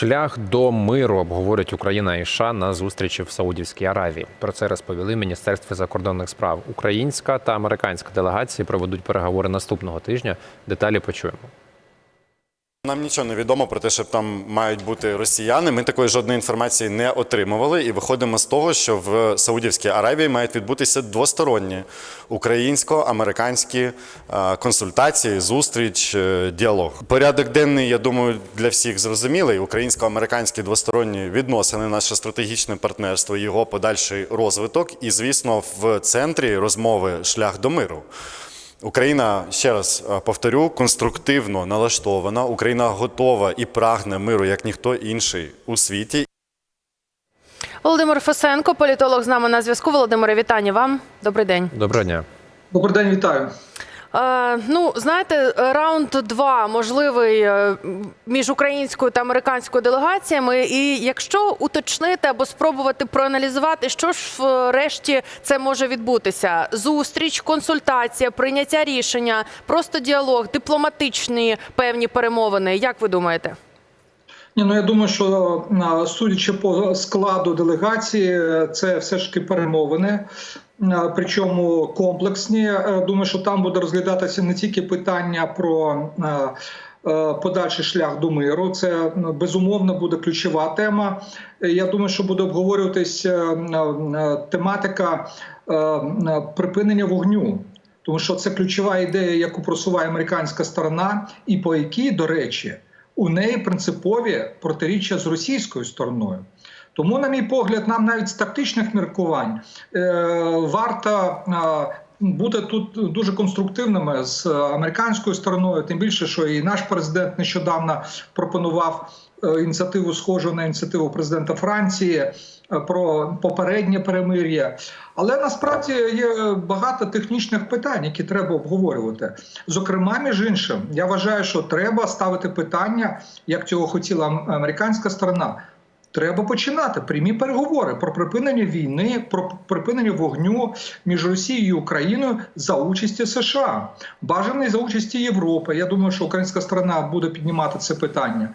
Шлях до миру обговорять Україна і США на зустрічі в Саудівській Аравії. Про це розповіли Міністерстві закордонних справ. Українська та американська делегації проведуть переговори наступного тижня. Деталі почуємо. Нам нічого не відомо про те, що там мають бути росіяни. Ми такої жодної інформації не отримували, і виходимо з того, що в Саудівській Аравії мають відбутися двосторонні українсько-американські е, консультації, зустріч, е, діалог. Порядок денний, я думаю, для всіх зрозумілий. Українсько-американські двосторонні відносини, наше стратегічне партнерство, його подальший розвиток, і, звісно, в центрі розмови шлях до миру. Україна ще раз е, повторю, конструктивно налаштована. Україна готова і прагне миру як ніхто інший у світі. Володимир Фесенко, політолог з нами на зв'язку. Володимире, вітання вам. Добрий день. Доброго дня. Добрий день, вітаю. Е, ну, знаєте, раунд 2 можливий е, між українською та американською делегаціями. І якщо уточнити або спробувати проаналізувати, що ж врешті це може відбутися: зустріч, консультація, прийняття рішення, просто діалог, дипломатичні певні перемовини. Як ви думаєте? Ні, ну я думаю, що судячи по складу делегації, це все ж таки перемовини. Причому комплексні. Е, Думаю, що там буде розглядатися не тільки питання про е, подальший шлях до миру. Це ну, безумовно буде ключова тема. Я думаю, що буде обговорюватись е, тематика припинення вогню. Тому що це ключова ідея, яку просуває американська сторона, і по якій, до речі, у неї принципові протиріччя з російською стороною. Тому, на мій погляд, нам навіть з тактичних міркувань е, варто е, бути тут дуже конструктивними з американською стороною, тим більше, що і наш президент нещодавно пропонував е, ініціативу схожу на ініціативу президента Франції про попереднє перемир'я. Але насправді є багато технічних питань, які треба обговорювати. Зокрема, між іншим, я вважаю, що треба ставити питання, як цього хотіла американська сторона. Треба починати прямі переговори про припинення війни, про припинення вогню між Росією і Україною за участі США, бажаний за участі Європи. Я думаю, що українська сторона буде піднімати це питання.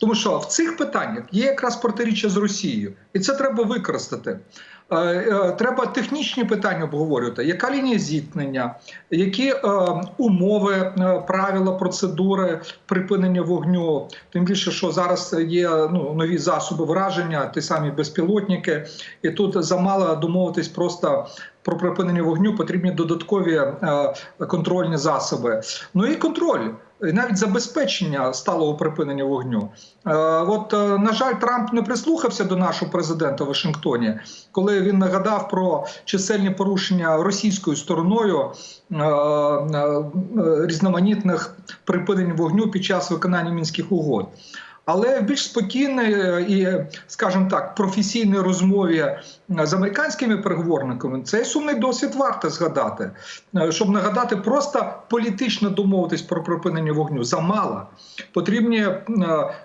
Тому що в цих питаннях є якраз протиріччя з Росією, і це треба використати. Е, е, Треба технічні питання обговорювати. Яка лінія зіткнення, які е, умови, правила, процедури припинення вогню? Тим більше, що зараз є ну, нові засоби враження, ті самі безпілотники, і тут замало домовитись просто про припинення вогню. Потрібні додаткові контрольні засоби. Ну і контроль навіть забезпечення сталого припинення вогню. Е, От, е, на жаль, Трамп не прислухався до нашого президента в Вашингтоні, коли він нагадав про чисельні порушення російською стороною е, різноманітних припинень вогню під час виконання мінських угод. Але в більш спокійній е, і, скажімо так, професійній розмові е, з американськими переговорниками цей сумний досвід варто згадати, Е, щоб нагадати, просто політично домовитись про припинення вогню замало. Потрібні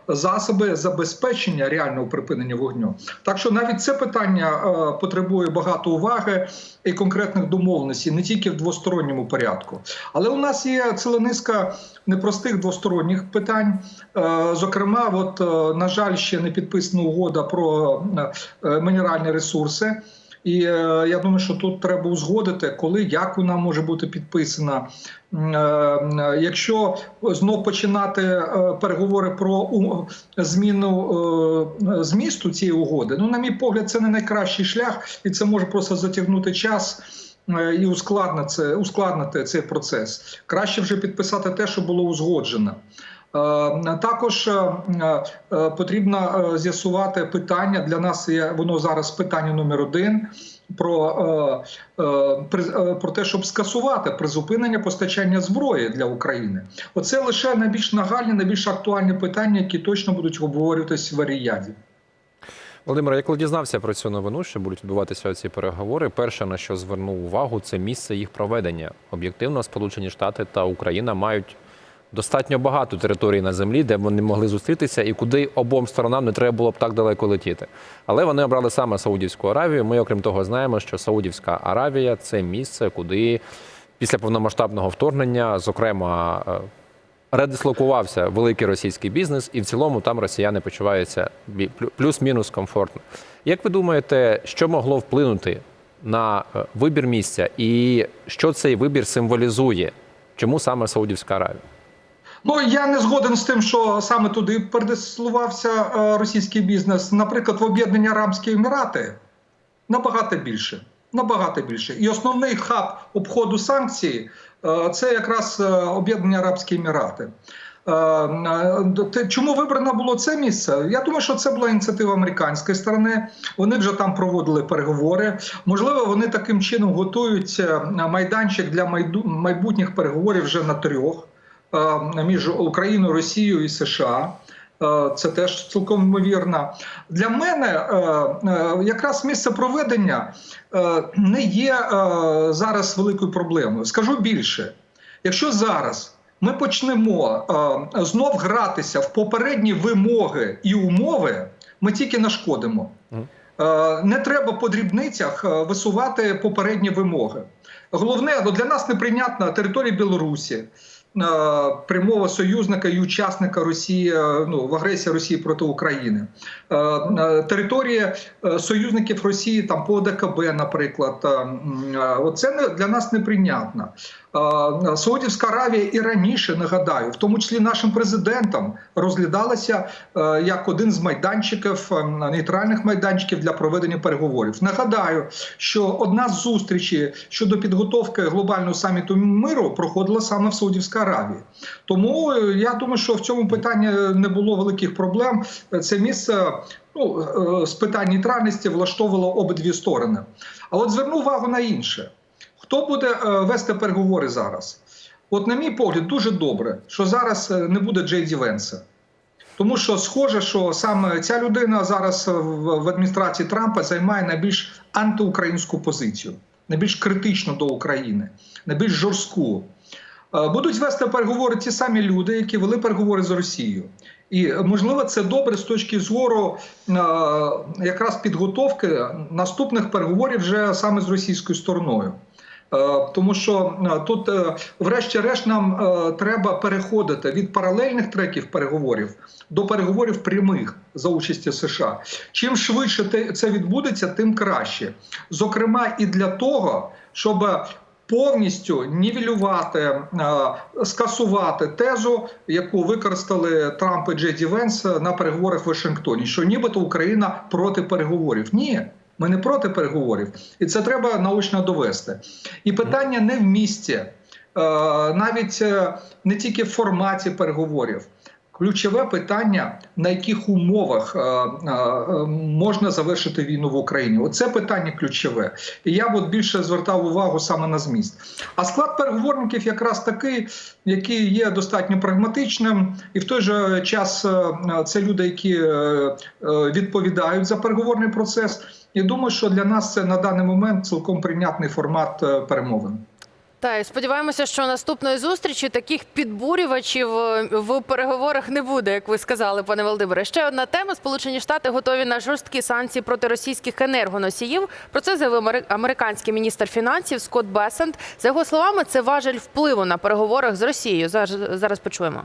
засоби забезпечення реального припинення вогню. Так що навіть це питання потребує багато уваги і конкретних домовленостей, не тільки в двосторонньому порядку. Але у нас є ціла низка непростих двосторонніх питань. Е, От, е, на жаль, ще не підписана угода про е, мінеральні ресурси. І е, я думаю, що тут треба узгодити, коли як вона може бути підписана. Е, е, Якщо знов починати е, переговори про зміну е, змісту цієї угоди, ну на мій погляд, це не найкращий шлях, і це може просто затягнути час. е, І ускладнити, ускладнити цей процес. Краще вже підписати те, що було узгоджено. Е, Також е, е, потрібно з'ясувати питання. Для нас є воно зараз питання номер один. Про, про те, щоб скасувати призупинення постачання зброї для України, оце лише найбільш нагальні, найбільш актуальні питання, які точно будуть обговорюватись в Аріяді. Володимир, я коли дізнався про цю новину, що будуть відбуватися ці переговори, перше на що звернув увагу, це місце їх проведення. Об'єктивно, Сполучені Штати та Україна мають достатньо багато територій на землі, де вони могли зустрітися, і куди обом сторонам не треба було б так далеко летіти. Але вони обрали саме Саудівську Аравію. Ми, окрім того, знаємо, що Саудівська Аравія це місце, куди після повномасштабного вторгнення, зокрема. е, редислокувався великий російський бізнес, і в цілому там росіяни почуваються плюс-мінус комфортно. Як ви думаєте, що могло вплинути на е, вибір місця, і що цей вибір символізує? Чому саме Саудівська Аравія? Ну я не згоден з тим, що саме туди передислувався е, російський бізнес. Наприклад, в Об'єднані Арабські Емірати набагато більше. Набагато більше. І основний хаб обходу санкцій е, це якраз е, Об'єднані Арабські Емірати. Чому вибрано було це місце? Я думаю, що це була ініціатива американської сторони. Вони вже там проводили переговори. Можливо, вони таким чином готують майданчик для майбутніх переговорів вже на трьох між Україною, Росією і США. Е, Це теж цілком ймовірно. Для мене е, е, якраз місце проведення е, не є е, зараз великою проблемою. Скажу більше, якщо зараз ми почнемо е, знов гратися в попередні вимоги і умови, ми тільки нашкодимо. Е, Не треба по дрібницях е, висувати попередні вимоги. Головне, ну, для нас неприйнятна територія Білорусі, е, прямого союзника і учасника Росії е, ну, в агресії Росії проти України, Е, е, територія е, союзників Росії там по ОДКБ, наприклад, е, е, оце для нас неприйнятно. Саудівська Аравія і раніше нагадаю, в тому числі нашим президентом розглядалася е, як один з майданчиків е, нейтральних майданчиків для проведення переговорів. Нагадаю, що одна з зустрічей щодо підготовки глобального саміту миру проходила саме в Саудівській Аравії. Тому е, я думаю, що в цьому питанні не було великих проблем. Це місце. Ну, з питань нейтральності влаштовувало обидві сторони. А от зверну увагу на інше. Хто буде е, вести переговори зараз? От, на мій погляд, дуже добре, що зараз е, не буде Джей Ді Венса. Тому що схоже, що саме ця людина зараз в, в адміністрації Трампа займає найбільш антиукраїнську позицію, найбільш критичну до України, найбільш жорстку. Е, Будуть вести переговори ті самі люди, які вели переговори з Росією. І е, можливо, це добре з точки зору е, якраз підготовки наступних переговорів вже саме з російською стороною. Е, Тому що е, тут, е, врешті-решт, нам треба переходити від паралельних треків переговорів до переговорів прямих за участі США. Чим швидше це відбудеться, тим краще. Зокрема, і для того, щоб повністю нівелювати, скасувати тезу, яку використали Трамп і Джеді Венс на переговорах в Вашингтоні, що нібито Україна проти переговорів. Ні. Ми не проти переговорів, і це треба научно довести. І питання не в місці, е, навіть е, не тільки в форматі переговорів. Ключове питання, на яких умовах е, можна завершити війну в Україні. Оце питання ключове. І я б от більше звертав увагу саме на зміст. А склад переговорників якраз такий, який є достатньо прагматичним, і в той же час це люди, які відповідають за переговорний процес. І думаю, що для нас це на даний момент цілком прийнятний формат е, перемовин. Та і сподіваємося, що наступної зустрічі таких підбурювачів е, в переговорах не буде, як ви сказали, пане Володимире. Ще одна тема: Сполучені Штати готові на жорсткі санкції проти російських енергоносіїв. Про це заявив амери- американський міністр фінансів Скотт Бесент. За його словами, це важель впливу на переговорах з Росією. Зараз, зараз почуємо.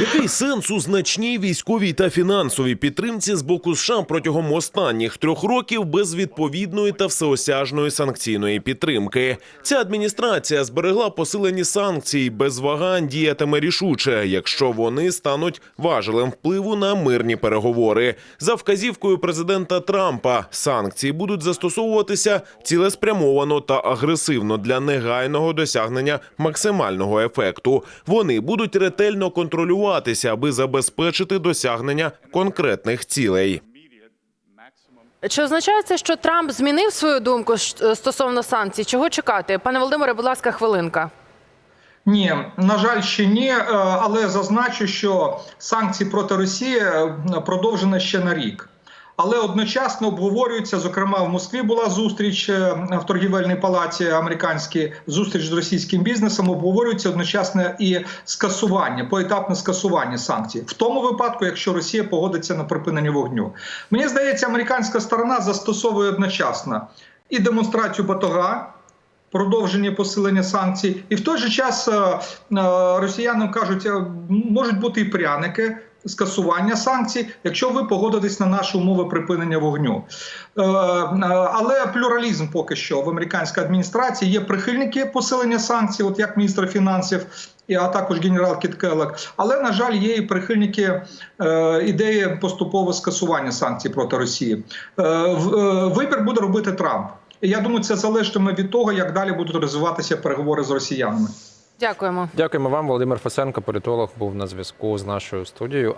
Який сенс у значній військовій та фінансовій підтримці з боку США протягом останніх трьох років без відповідної та всеосяжної санкційної підтримки? Ця адміністрація зберегла посилені санкції без вагань діятиме рішуче, якщо вони стануть важелем впливу на мирні переговори. За вказівкою президента Трампа санкції будуть застосовуватися цілеспрямовано та агресивно для негайного досягнення максимального ефекту. Вони будуть ретельно контролюватися, аби забезпечити досягнення конкретних цілей. Чи означає це, що Трамп змінив свою думку стосовно санкцій? Чого чекати? Пане Володимире, будь ласка, хвилинка. Ні, на жаль, ще ні. е, Але зазначу, що санкції проти Росії е, продовжені ще на рік. Але одночасно обговорюється, зокрема в Москві була зустріч е, в торгівельній палаці американській, зустріч з російським бізнесом. Обговорюється одночасно і скасування, поетапне скасування санкцій, в тому випадку, якщо Росія погодиться на припинення вогню. Мені здається, американська сторона застосовує одночасно і демонстрацію батога продовження посилення санкцій, і в той же час е, е, росіянам кажуть, можуть бути і пряники. Скасування санкцій, якщо ви погодитесь на наші умови припинення вогню, Е, е, але плюралізм поки що в американській адміністрації є прихильники посилення санкцій, от як міністр фінансів, і а також генерал Кіт. Але на жаль, є і прихильники е, ідеї поступового скасування санкцій проти Росії. Е, е, вибір буде робити Трамп. Я думаю, це залежатиме від того, як далі будуть розвиватися переговори з росіянами. Дякуємо. Дякуємо вам. Володимир Фасенко, політолог, був на зв'язку з нашою студією.